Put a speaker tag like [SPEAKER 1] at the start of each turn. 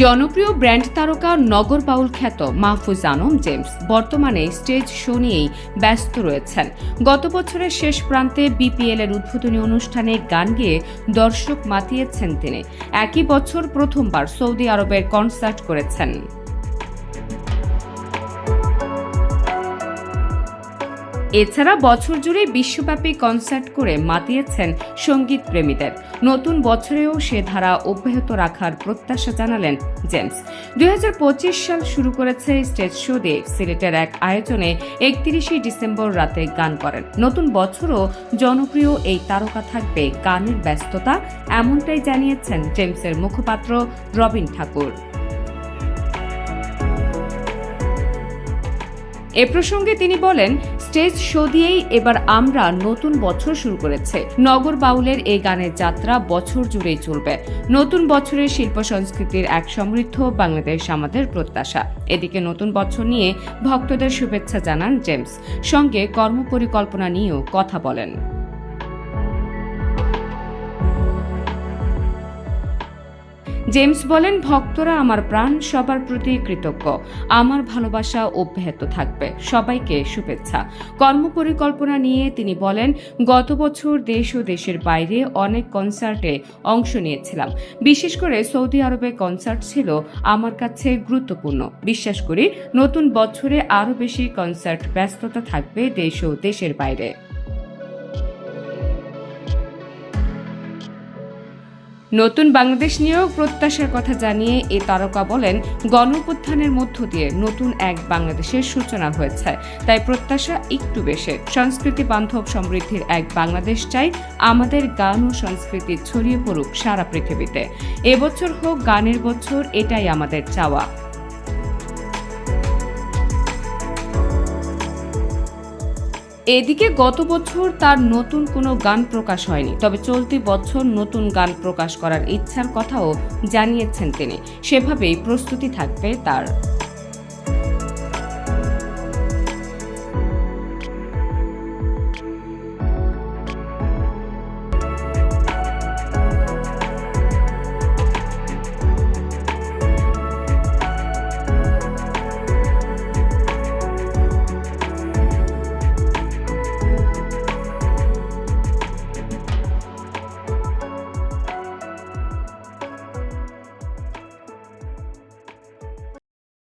[SPEAKER 1] জনপ্রিয় ব্র্যান্ড তারকা নগর বাউল খ্যাত মাহফুজ আনম জেমস বর্তমানে স্টেজ শো নিয়েই ব্যস্ত রয়েছেন। গত বছরের শেষ প্রান্তে বিপিএল এর উদ্বোধনী অনুষ্ঠানে গান গেয়ে দর্শক মাতিয়েছেন তিনি। একই বছর প্রথমবার সৌদি আরবের কনসার্ট করেছেন। এছাড়া বছর জুড়ে বিশ্বব্যাপী কনসার্ট করে মাতিয়েছেন সংগীত প্রেমীদের। নতুন বছরেও সে ধারা অব্যাহত রাখার প্রত্যাশা জানালেন জেমস। দুই হাজার পঁচিশ সাল শুরু করেছে স্টেজ শো দিয়ে সিলেটের এক আয়োজনে একত্রিশে ডিসেম্বর রাতে গান করেন। নতুন বছরও জনপ্রিয় এই তারকা থাকবে গানের ব্যস্ততা, এমনটাই জানিয়েছেন জেমসের মুখপাত্র রবিন ঠাকুর। এ প্রসঙ্গে তিনি বলেন, স্টেজ শো দিয়েই এবার আমরা নতুন বছর শুরু করেছে। নগর বাউলের এই গানের যাত্রা বছর জুড়েই চলবে। নতুন বছরের শিল্প সংস্কৃতির এক সমৃদ্ধ বাংলাদেশ আমাদের প্রত্যাশা। এদিকে নতুন বছর নিয়ে ভক্তদের শুভেচ্ছা জানান জেমস। সঙ্গে কর্মপরিকল্পনা নিয়েও কথা বলেন। জেমস বলেন, ভক্তরা আমার প্রাণ, সবার প্রতি কৃতজ্ঞ। আমার ভালোবাসা অব্যাহত থাকবে। সবাইকে শুভেচ্ছা। কর্মপরিকল্পনা নিয়ে তিনি বলেন, গত বছর দেশ ও দেশের বাইরে অনেক কনসার্টে অংশ নিয়েছিলাম। বিশেষ করে সৌদি আরবে কনসার্ট ছিল আমার কাছে গুরুত্বপূর্ণ। বিশ্বাস করি, নতুন বছরে আরও বেশি কনসার্ট ব্যস্ততা থাকবে দেশ ও দেশের বাইরে। নতুন বাংলাদেশ নিয়েও প্রত্যাশার কথা জানিয়ে এ তারকা বলেন গণপুত্থানের মধ্য দিয়ে নতুন এক বাংলাদেশের সূচনা হয়েছে। তাই প্রত্যাশা একটু বেশি। সংস্কৃতি বান্ধব সমৃদ্ধির এক বাংলাদেশ চাই, আমাদের গান ও সংস্কৃতি ছড়িয়ে পড়ুক সারা পৃথিবীতে। এবছর হোক, গানের বছর, এটাই আমাদের চাওয়া। এদিকে গত বছর তার নতুন কোনো গান প্রকাশ হয়নি, তবে চলতি বছর নতুন গান প্রকাশ করার ইচ্ছার কথাও জানিয়েছেন তিনি। সেভাবেই প্রস্তুতি থাকবে তার।